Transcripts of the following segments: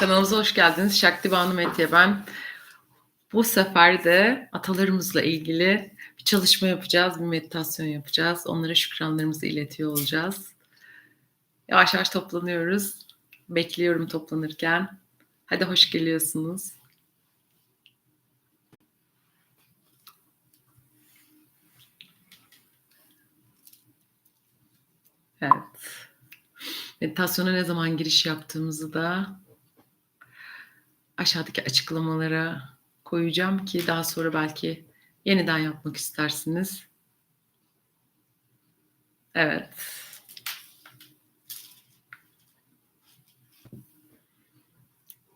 Kanalımıza hoş geldiniz. Şakti Banu Metiye ben. Bu sefer de atalarımızla ilgili bir çalışma yapacağız, bir meditasyon yapacağız. Onlara şükranlarımızı iletiyor olacağız. Yavaş yavaş toplanıyoruz. Bekliyorum toplanırken. Hadi hoş geliyorsunuz. Evet. Meditasyona ne zaman giriş yaptığımızı da aşağıdaki açıklamalara koyacağım ki daha sonra belki yeniden yapmak istersiniz. Evet.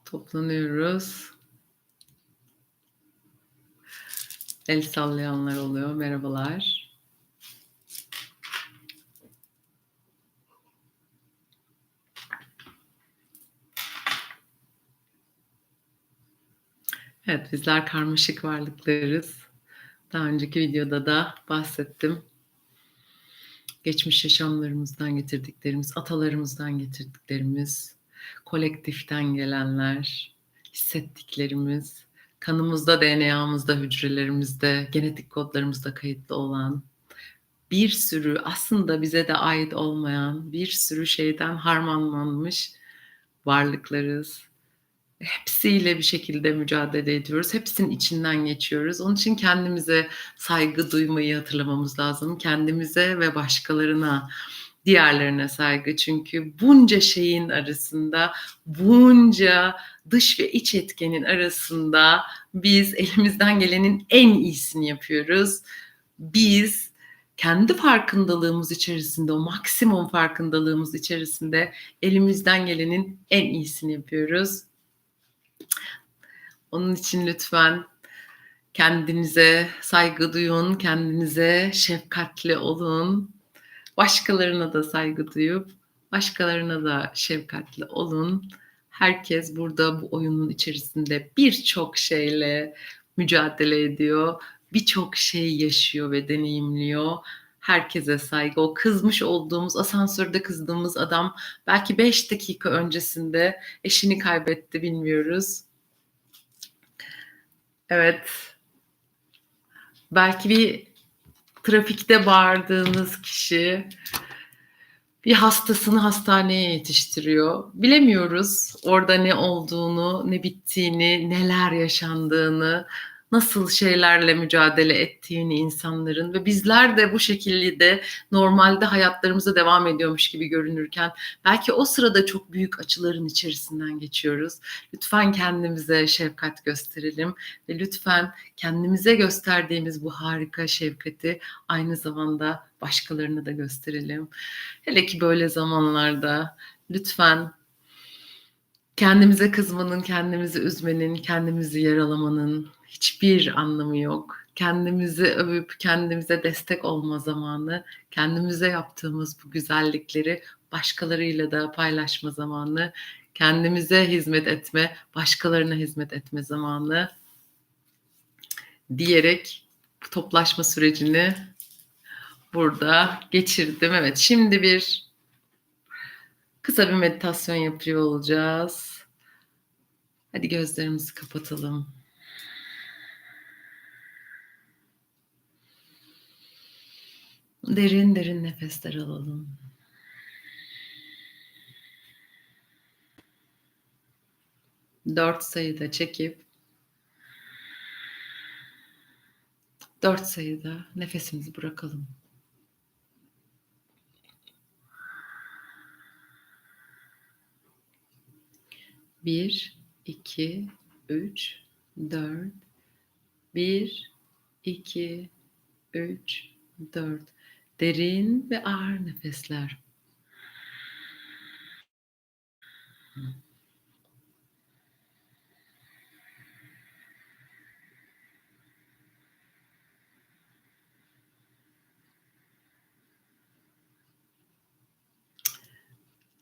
Toplanıyoruz. El sallayanlar oluyor. Merhabalar. Evet, bizler karmaşık varlıklarız. Daha önceki videoda da bahsettim. Geçmiş yaşamlarımızdan getirdiklerimiz, atalarımızdan getirdiklerimiz, kolektiften gelenler, hissettiklerimiz, kanımızda, DNA'mızda, hücrelerimizde, genetik kodlarımızda kayıtlı olan bir sürü aslında bize de ait olmayan bir sürü şeyden harmanlanmış varlıklarız hepsiyle bir şekilde mücadele ediyoruz. Hepsinin içinden geçiyoruz. Onun için kendimize saygı duymayı hatırlamamız lazım. Kendimize ve başkalarına, diğerlerine saygı. Çünkü bunca şeyin arasında, bunca dış ve iç etkenin arasında biz elimizden gelenin en iyisini yapıyoruz. Biz kendi farkındalığımız içerisinde, o maksimum farkındalığımız içerisinde elimizden gelenin en iyisini yapıyoruz onun için lütfen kendinize saygı duyun, kendinize şefkatli olun. Başkalarına da saygı duyup başkalarına da şefkatli olun. Herkes burada bu oyunun içerisinde birçok şeyle mücadele ediyor. Birçok şey yaşıyor ve deneyimliyor. Herkese saygı. O kızmış olduğumuz, asansörde kızdığımız adam belki 5 dakika öncesinde eşini kaybetti bilmiyoruz Evet. Belki bir trafikte bağırdığınız kişi bir hastasını hastaneye yetiştiriyor. Bilemiyoruz orada ne olduğunu, ne bittiğini, neler yaşandığını nasıl şeylerle mücadele ettiğini insanların ve bizler de bu şekilde normalde hayatlarımıza devam ediyormuş gibi görünürken belki o sırada çok büyük açıların içerisinden geçiyoruz. Lütfen kendimize şefkat gösterelim ve lütfen kendimize gösterdiğimiz bu harika şefkati aynı zamanda başkalarına da gösterelim. Hele ki böyle zamanlarda lütfen kendimize kızmanın, kendimizi üzmenin, kendimizi yaralamanın, hiçbir anlamı yok. Kendimizi övüp kendimize destek olma zamanı, kendimize yaptığımız bu güzellikleri başkalarıyla da paylaşma zamanı, kendimize hizmet etme, başkalarına hizmet etme zamanı diyerek bu toplaşma sürecini burada geçirdim. Evet, şimdi bir kısa bir meditasyon yapıyor olacağız. Hadi gözlerimizi kapatalım. Derin derin nefesler alalım. Dört sayıda çekip dört sayıda nefesimizi bırakalım. Bir, iki, üç, dört. Bir, iki, üç, dört. Derin ve ağır nefesler.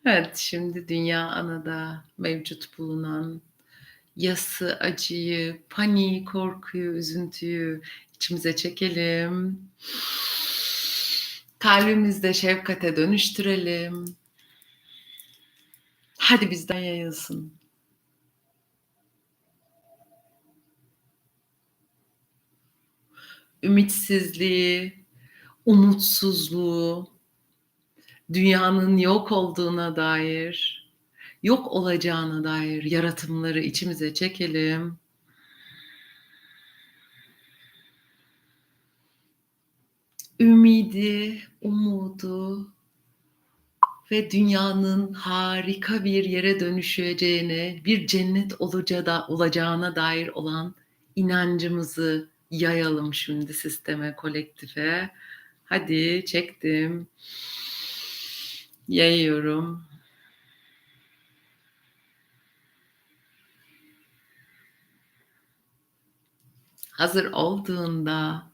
Evet, şimdi dünya anada mevcut bulunan yası, acıyı, paniği, korkuyu, üzüntüyü içimize çekelim. Kalbimizde şefkate dönüştürelim. Hadi bizden yayılsın. Ümitsizliği, umutsuzluğu, dünyanın yok olduğuna dair, yok olacağına dair yaratımları içimize çekelim. Ümidi, umudu ve dünyanın harika bir yere dönüşeceğine, bir cennet olacağı da, olacağına dair olan inancımızı yayalım şimdi sisteme, kolektife. Hadi çektim. Yayıyorum. Hazır olduğunda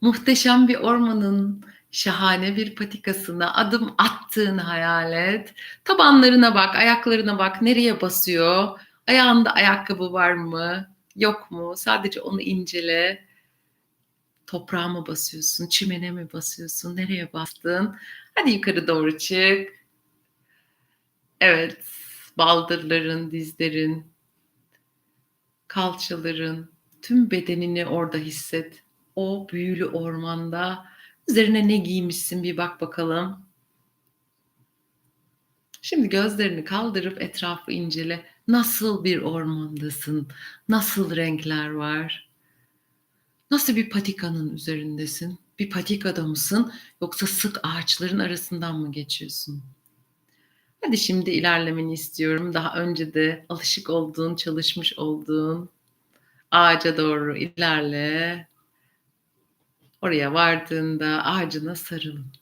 muhteşem bir ormanın şahane bir patikasına adım attığını hayal et. Tabanlarına bak, ayaklarına bak. Nereye basıyor? Ayağında ayakkabı var mı? Yok mu? Sadece onu incele. Toprağa mı basıyorsun? Çimene mi basıyorsun? Nereye bastın? Hadi yukarı doğru çık. Evet. Baldırların, dizlerin, kalçaların, tüm bedenini orada hisset. O büyülü ormanda üzerine ne giymişsin bir bak bakalım. Şimdi gözlerini kaldırıp etrafı incele. Nasıl bir ormandasın? Nasıl renkler var? Nasıl bir patikanın üzerindesin? Bir patikada mısın yoksa sık ağaçların arasından mı geçiyorsun? Hadi şimdi ilerlemeni istiyorum. Daha önce de alışık olduğun, çalışmış olduğun ağaca doğru ilerle. Oraya vardığında ağacına sarılın.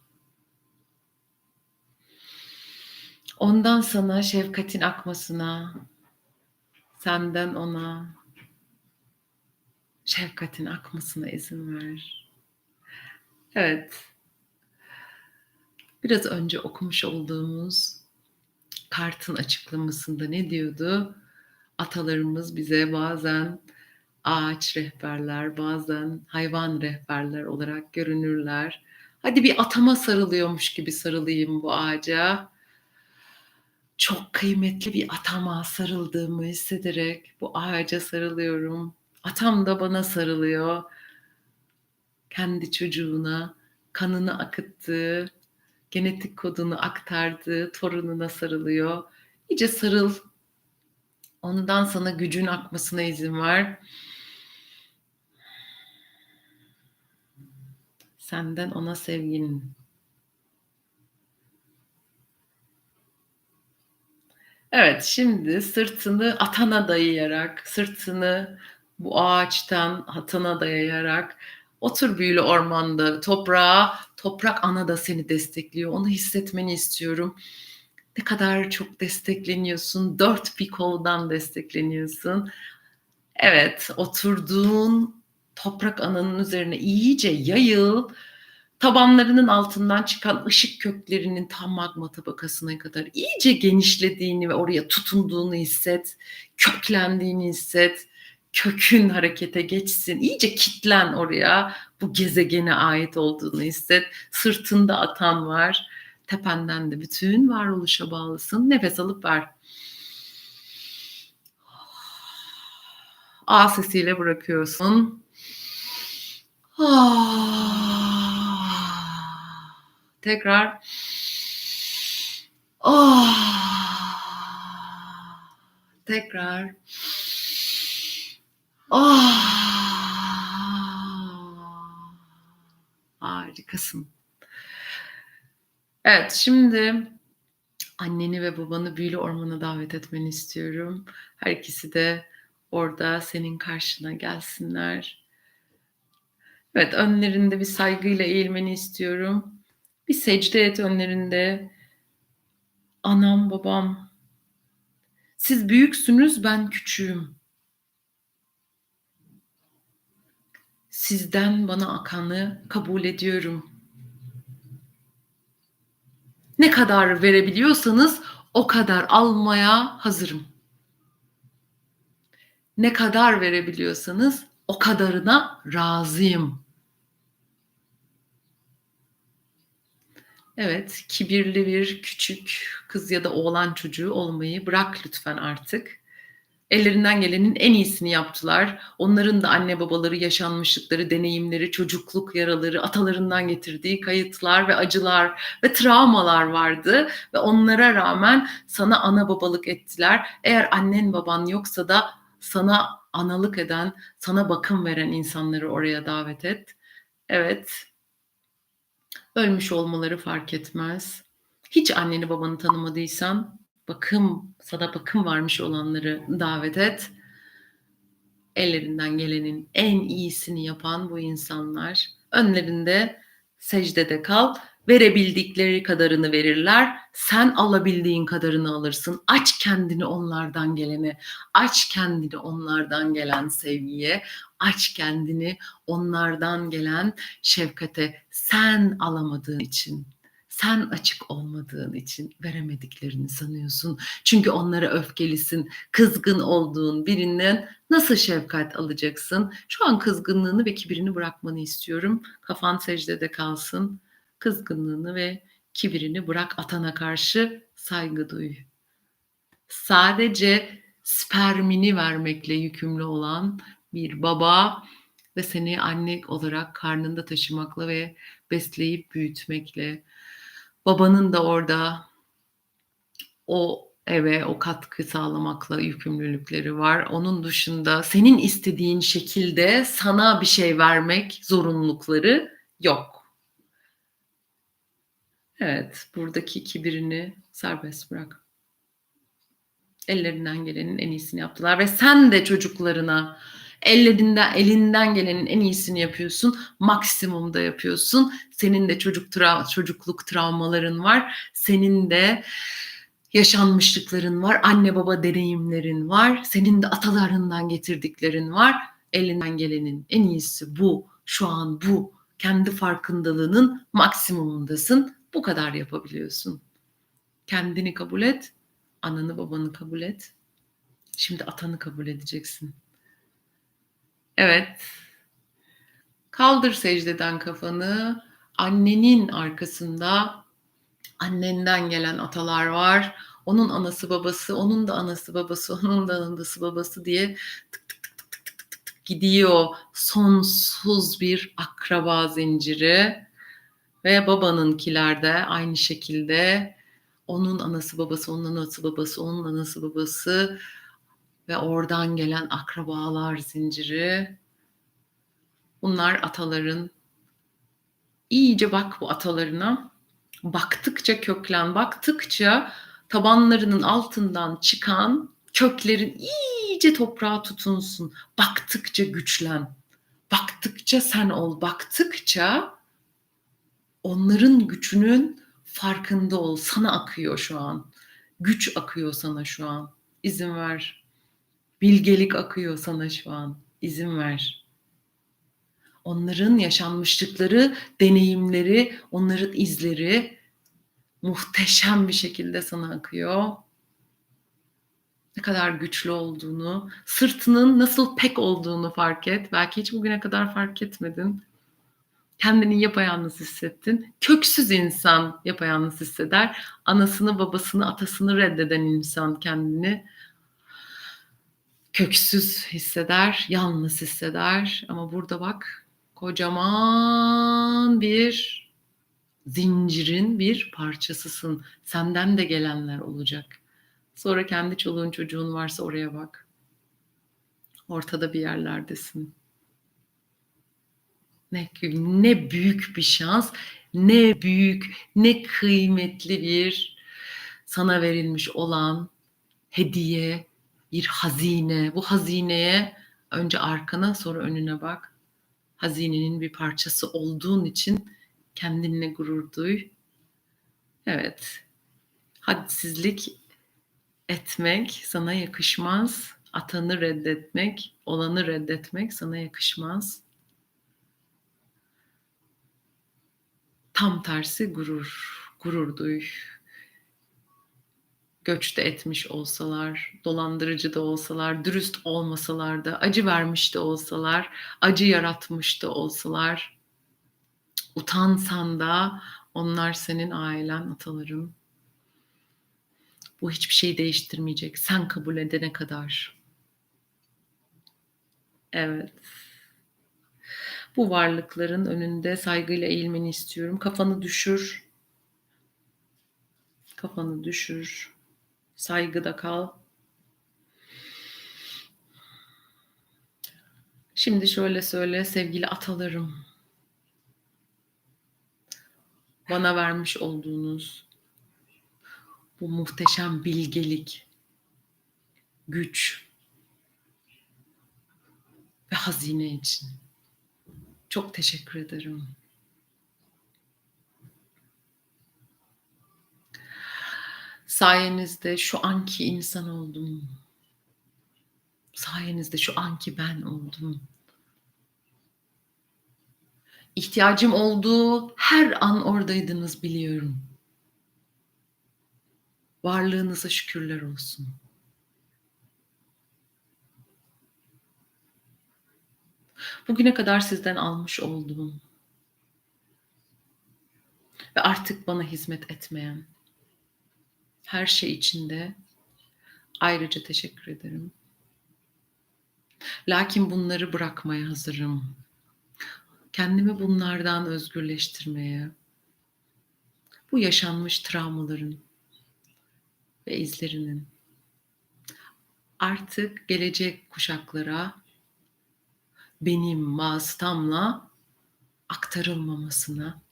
Ondan sana şefkatin akmasına, senden ona şefkatin akmasına izin ver. Evet. Biraz önce okumuş olduğumuz kartın açıklamasında ne diyordu? Atalarımız bize bazen ağaç rehberler, bazen hayvan rehberler olarak görünürler. Hadi bir atama sarılıyormuş gibi sarılayım bu ağaca. Çok kıymetli bir atama sarıldığımı hissederek bu ağaca sarılıyorum. Atam da bana sarılıyor. Kendi çocuğuna kanını akıttığı, genetik kodunu aktardığı torununa sarılıyor. İyice sarıl. Ondan sana gücün akmasına izin ver. Senden ona sevginin. Evet, şimdi sırtını atana dayayarak, sırtını bu ağaçtan atana dayayarak otur büyülü ormanda toprağa, toprak ana da seni destekliyor. Onu hissetmeni istiyorum. Ne kadar çok destekleniyorsun. Dört bir koldan destekleniyorsun. Evet, oturduğun toprak ananın üzerine iyice yayıl. Tabanlarının altından çıkan ışık köklerinin tam magma tabakasına kadar iyice genişlediğini ve oraya tutunduğunu hisset. Köklendiğini hisset. Kökün harekete geçsin. İyice kitlen oraya. Bu gezegene ait olduğunu hisset. Sırtında atan var. Tependen de bütün varoluşa bağlısın. Nefes alıp ver. A sesiyle bırakıyorsun. Ah. Tekrar. Ah. Tekrar. Ah. Harikasın. Evet, şimdi anneni ve babanı büyülü ormana davet etmeni istiyorum. Her ikisi de orada senin karşına gelsinler. Evet, önlerinde bir saygıyla eğilmeni istiyorum. Bir secde et önlerinde. Anam, babam. Siz büyüksünüz, ben küçüğüm. Sizden bana akanı kabul ediyorum. Ne kadar verebiliyorsanız o kadar almaya hazırım. Ne kadar verebiliyorsanız o kadarına razıyım. Evet, kibirli bir küçük kız ya da oğlan çocuğu olmayı bırak lütfen artık. Ellerinden gelenin en iyisini yaptılar. Onların da anne babaları, yaşanmışlıkları, deneyimleri, çocukluk yaraları, atalarından getirdiği kayıtlar ve acılar ve travmalar vardı ve onlara rağmen sana ana babalık ettiler. Eğer annen baban yoksa da sana analık eden, sana bakım veren insanları oraya davet et. Evet. Ölmüş olmaları fark etmez. Hiç anneni babanı tanımadıysan bakım, sana bakım varmış olanları davet et. Ellerinden gelenin en iyisini yapan bu insanlar. Önlerinde secdede kal. Verebildikleri kadarını verirler. Sen alabildiğin kadarını alırsın. Aç kendini onlardan gelene. Aç kendini onlardan gelen sevgiye. Aç kendini onlardan gelen şefkate. Sen alamadığın için sen açık olmadığın için veremediklerini sanıyorsun. Çünkü onlara öfkelisin, kızgın olduğun birinden nasıl şefkat alacaksın? Şu an kızgınlığını ve kibirini bırakmanı istiyorum. Kafan secdede kalsın. Kızgınlığını ve kibirini bırak atana karşı saygı duy. Sadece spermini vermekle yükümlü olan bir baba ve seni anne olarak karnında taşımakla ve besleyip büyütmekle babanın da orada o eve o katkı sağlamakla yükümlülükleri var. Onun dışında senin istediğin şekilde sana bir şey vermek zorunlulukları yok. Evet, buradaki kibirini serbest bırak. Ellerinden gelenin en iyisini yaptılar ve sen de çocuklarına ellerinden elinden gelenin en iyisini yapıyorsun. Maksimumda yapıyorsun. Senin de çocuk tra çocukluk travmaların var. Senin de yaşanmışlıkların var. Anne baba deneyimlerin var. Senin de atalarından getirdiklerin var. Elinden gelenin en iyisi bu. Şu an bu. Kendi farkındalığının maksimumundasın. Bu kadar yapabiliyorsun. Kendini kabul et, ananı babanı kabul et. Şimdi atanı kabul edeceksin. Evet. Kaldır secdeden kafanı. Annenin arkasında annenden gelen atalar var. Onun anası babası, onun da anası babası, onun da anası babası diye tık tık tık tık tık tık tık, gidiyor. Sonsuz bir akraba zinciri ve babanınkiler de aynı şekilde onun anası babası, onun anası babası, onun anası babası ve oradan gelen akrabalar zinciri. Bunlar ataların. İyice bak bu atalarına. Baktıkça köklen, baktıkça tabanlarının altından çıkan köklerin iyice toprağa tutunsun. Baktıkça güçlen. Baktıkça sen ol. Baktıkça onların gücünün farkında ol. Sana akıyor şu an. Güç akıyor sana şu an. İzin ver. Bilgelik akıyor sana şu an. İzin ver. Onların yaşanmışlıkları, deneyimleri, onların izleri muhteşem bir şekilde sana akıyor. Ne kadar güçlü olduğunu, sırtının nasıl pek olduğunu fark et. Belki hiç bugüne kadar fark etmedin. Kendini yapayalnız hissettin. Köksüz insan yapayalnız hisseder. Anasını, babasını, atasını reddeden insan kendini köksüz hisseder, yalnız hisseder. Ama burada bak kocaman bir zincirin bir parçasısın. Senden de gelenler olacak. Sonra kendi çoluğun çocuğun varsa oraya bak. Ortada bir yerlerdesin. Ne, ne büyük bir şans, ne büyük, ne kıymetli bir sana verilmiş olan hediye, bir hazine. Bu hazineye önce arkana sonra önüne bak. Hazinenin bir parçası olduğun için kendinle gurur duy. Evet. Hadsizlik etmek sana yakışmaz. Atanı reddetmek, olanı reddetmek sana yakışmaz. Tam tersi gurur, gurur duy göçte etmiş olsalar, dolandırıcı da olsalar, dürüst olmasalar da, acı vermiş de olsalar, acı yaratmış da olsalar, utansan da onlar senin ailen, ataların. Bu hiçbir şey değiştirmeyecek. Sen kabul edene kadar. Evet. Bu varlıkların önünde saygıyla eğilmeni istiyorum. Kafanı düşür. Kafanı düşür. Saygıda kal. Şimdi şöyle söyle sevgili atalarım. Bana vermiş olduğunuz bu muhteşem bilgelik, güç ve hazine için çok teşekkür ederim. Sayenizde şu anki insan oldum. Sayenizde şu anki ben oldum. İhtiyacım olduğu her an oradaydınız biliyorum. Varlığınıza şükürler olsun. Bugüne kadar sizden almış olduğum ve artık bana hizmet etmeyen her şey içinde ayrıca teşekkür ederim. Lakin bunları bırakmaya hazırım. Kendimi bunlardan özgürleştirmeye, bu yaşanmış travmaların ve izlerinin artık gelecek kuşaklara benim vasıtamla aktarılmamasına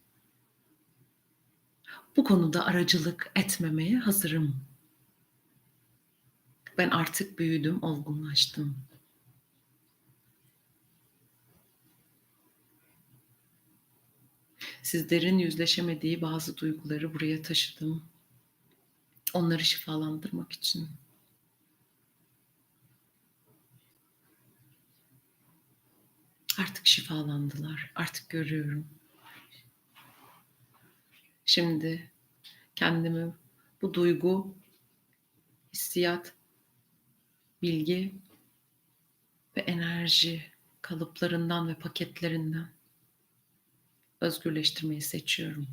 bu konuda aracılık etmemeye hazırım. Ben artık büyüdüm, olgunlaştım. Sizlerin yüzleşemediği bazı duyguları buraya taşıdım. Onları şifalandırmak için. Artık şifalandılar. Artık görüyorum. Şimdi kendimi bu duygu, hissiyat, bilgi ve enerji kalıplarından ve paketlerinden özgürleştirmeyi seçiyorum.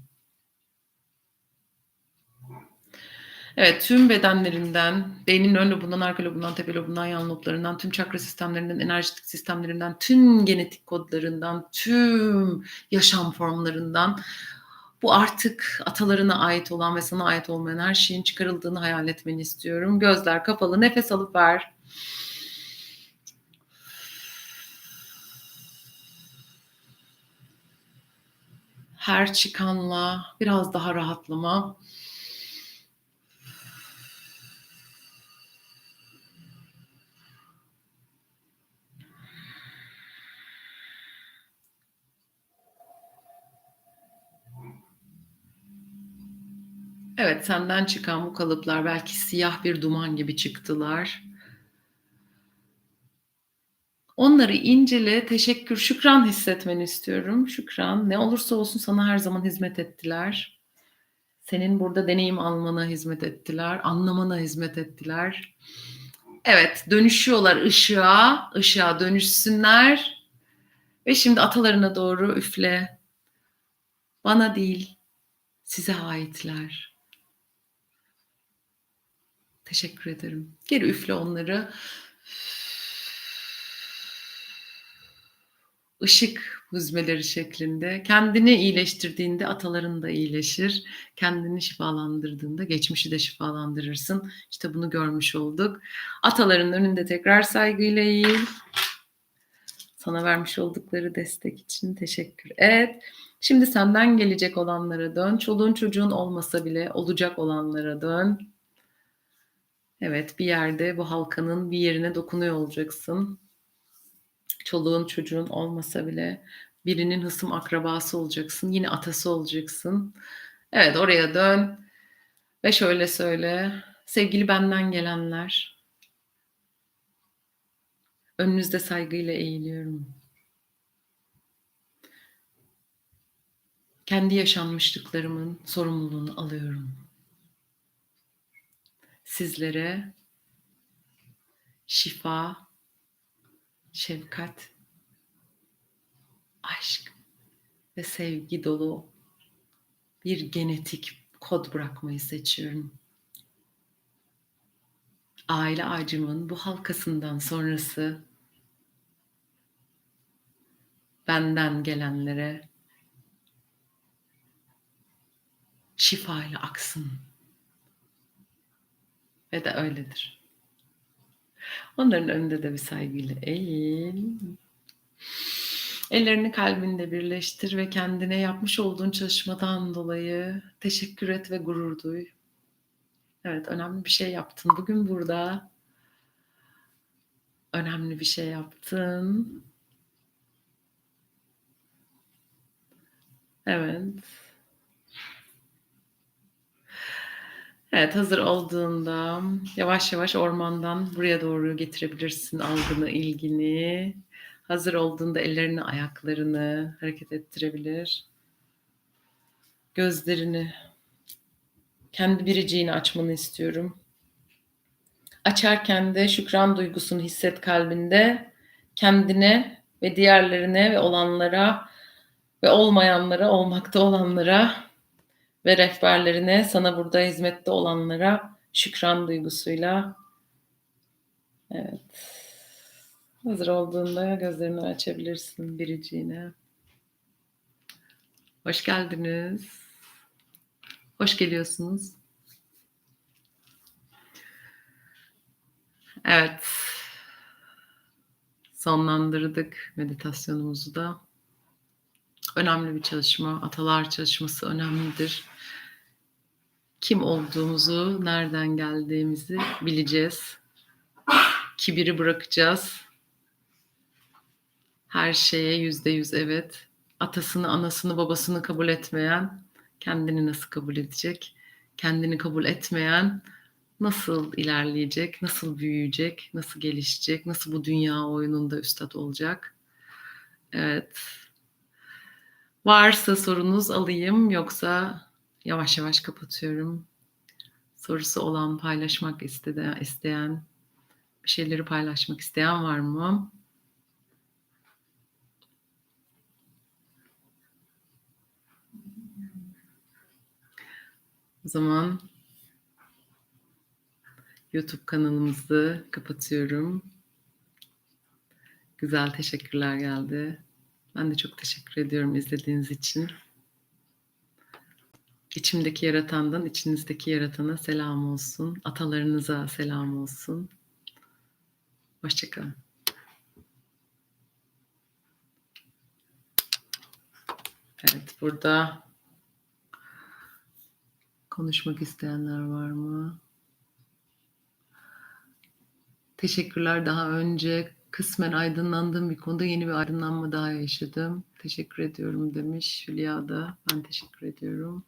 Evet, tüm bedenlerinden, beynin ön lobundan, arka lobundan, tepe lobundan, yan loblarından, tüm çakra sistemlerinden, enerjitik sistemlerinden, tüm genetik kodlarından, tüm yaşam formlarından bu artık atalarına ait olan ve sana ait olmayan her şeyin çıkarıldığını hayal etmeni istiyorum. Gözler kapalı, nefes alıp ver. Her çıkanla biraz daha rahatlama. Evet, senden çıkan bu kalıplar belki siyah bir duman gibi çıktılar. Onları incele, teşekkür, şükran hissetmeni istiyorum. Şükran, ne olursa olsun sana her zaman hizmet ettiler. Senin burada deneyim almana hizmet ettiler, anlamana hizmet ettiler. Evet, dönüşüyorlar ışığa, ışığa dönüşsünler. Ve şimdi atalarına doğru üfle. Bana değil, size aitler. Teşekkür ederim. Geri üfle onları. Işık hüzmeleri şeklinde. Kendini iyileştirdiğinde ataların da iyileşir. Kendini şifalandırdığında geçmişi de şifalandırırsın. İşte bunu görmüş olduk. Ataların önünde tekrar saygıyla eğil. Sana vermiş oldukları destek için teşekkür et. Şimdi senden gelecek olanlara dön. Çoluğun çocuğun olmasa bile olacak olanlara dön. Evet bir yerde bu halkanın bir yerine dokunuyor olacaksın. Çoluğun çocuğun olmasa bile birinin hısım akrabası olacaksın. Yine atası olacaksın. Evet oraya dön ve şöyle söyle. Sevgili benden gelenler. Önünüzde saygıyla eğiliyorum. Kendi yaşanmışlıklarımın sorumluluğunu alıyorum sizlere şifa, şefkat, aşk ve sevgi dolu bir genetik kod bırakmayı seçiyorum. Aile ağacımın bu halkasından sonrası benden gelenlere şifayla aksın. Ve de öyledir. Onların önünde de bir saygıyla eğil. Ellerini kalbinde birleştir ve kendine yapmış olduğun çalışmadan dolayı teşekkür et ve gurur duy. Evet, önemli bir şey yaptın. Bugün burada önemli bir şey yaptın. Evet. Evet, hazır olduğunda yavaş yavaş ormandan buraya doğru getirebilirsin algını, ilgini. Hazır olduğunda ellerini, ayaklarını hareket ettirebilir. Gözlerini, kendi biriciğini açmanı istiyorum. Açarken de şükran duygusunu hisset kalbinde. Kendine ve diğerlerine ve olanlara ve olmayanlara, olmakta olanlara ve rehberlerine, sana burada hizmette olanlara şükran duygusuyla evet. Hazır olduğunda gözlerini açabilirsin biriciğine. Hoş geldiniz. Hoş geliyorsunuz. Evet. Sonlandırdık meditasyonumuzu da. Önemli bir çalışma. Atalar çalışması önemlidir. Kim olduğumuzu, nereden geldiğimizi bileceğiz. Kibiri bırakacağız. Her şeye yüzde yüz evet. Atasını, anasını, babasını kabul etmeyen kendini nasıl kabul edecek? Kendini kabul etmeyen nasıl ilerleyecek, nasıl büyüyecek, nasıl gelişecek, nasıl bu dünya oyununda üstad olacak? Evet. Varsa sorunuz alayım yoksa yavaş yavaş kapatıyorum. Sorusu olan, paylaşmak isteyen, isteyen, bir şeyleri paylaşmak isteyen var mı? O zaman YouTube kanalımızı kapatıyorum. Güzel teşekkürler geldi. Ben de çok teşekkür ediyorum izlediğiniz için. İçimdeki yaratandan içinizdeki yaratana selam olsun. Atalarınıza selam olsun. Hoşçakalın. Evet burada konuşmak isteyenler var mı? Teşekkürler daha önce kısmen aydınlandığım bir konuda yeni bir aydınlanma daha yaşadım. Teşekkür ediyorum demiş Hülya da. Ben teşekkür ediyorum.